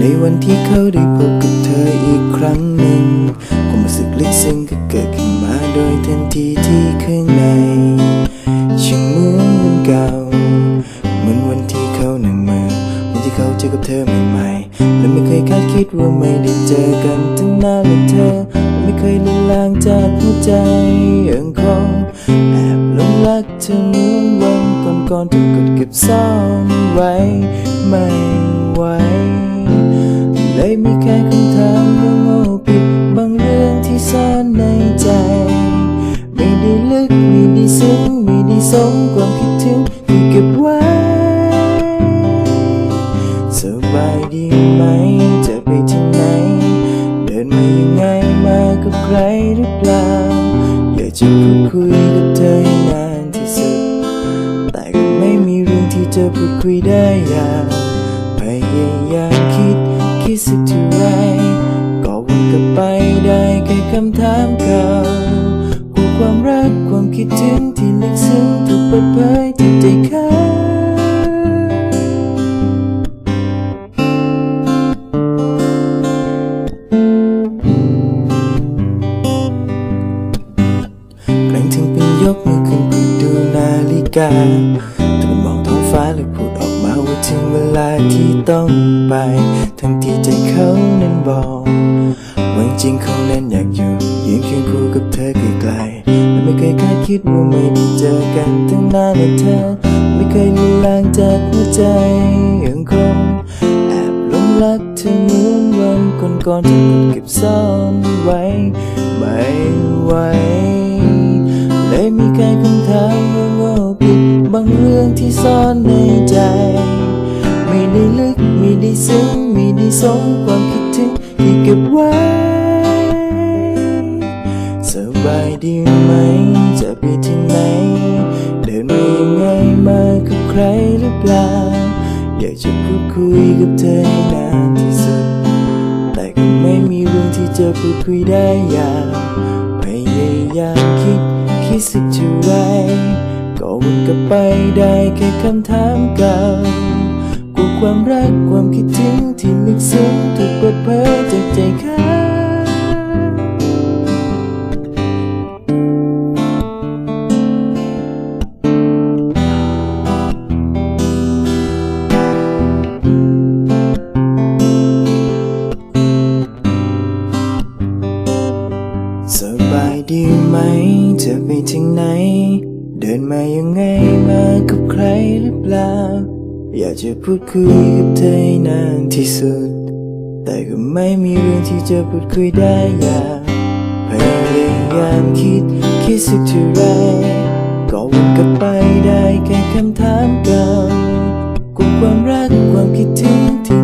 ในวันที่เขาได้พบกับเธออีกครั้งหนึ่งความรู้สึกลึกซึ้งก็เกิดขึ้นมาโดยทันทีที่ข้างในช่างเหมือนวันเก่าเหมือนวันที่เขานั่งมาวันที่เขาเจอกับเธอใหม่ๆและไม่เคยคาดคิดว่าไม่ได้เจอกันตั้งนานและเธอไม่เคยลืมลางจากหัวใจยังคงแอบหลงรักเธอเหมือนวันก่อนๆที่กดเก็บซ่อนไว้ไม่ ไม่ได้ลึกไม่ได้ซึ้งไม่ได้สมความคิดถึงที่เก็บไว้สบายดีไหมจะไปที่ไหน เดินมายังไงมากับใครหรือเปล่าอยากจะพูดคุยกับเธอให้นานที่สุด แต่ก็ไม่มีเรื่องที่จะพูดคุยได้อย่างพยายามคิดคิดสักเท่าไรก็วนกลับไปได้แค่คำถาม ความคิดถึงที่ลึกซึ้งถูกเปิดเผยที่ใจข้าแกล้งถึงเป็นยกมือขึ้นเพื่อดูนาฬิกาตะมองท้องฟ้าและพูดออกมาว่าถึงเวลาที่ต้องไป ทั้งที่ใจเขานั้นบอก จริงเขานั้นอยากอยู่ยืนเคียงคู่กับเธอไกลๆและไม่เคยคาดคิดว่าไม่ได้เจอกันตั้งนานและเธอ ไม่เคยลืมลางจากหัวใจยังคงแอบหลงรักเธอเหมือนวันก่อนๆที่เก็บซ่อนไว้ ไม่ไหวเลยมีแค่คำถามว่าโง่ผิดบางเรื่องที่ซ่อนในใจ ไม่ได้ลึกไม่ได้ซึ้งไม่ได้สมความ จะไปที่ไหน เดินมายังไงมากับใครหรือเปล่า อยากจะพูดคุยกับเธอให้นานที่สุด แต่ก็ไม่มีเรื่องที่จะพูดคุยได้อย่างพยายามคิดคิดสักเท่าไรก็วนกลับไปได้แค่คำถามเก่ากลัวความรักความคิดถึงที่ลึกซึ้งถูกเปิดเผยจากใจข้า ดีไหม จะไปถึงไหน เดินมายังไงมากับใครหรือเปล่า อยากจะพูดคุยกับเธอให้นานที่สุด แต่ก็ไม่มีเรื่องที่จะพูดคุยได้อยางพยายามคิดคิดสักเท่าไรก็วนกลับไปได้แค่คำถามเก่ากลัวความรักความคิดถึงที่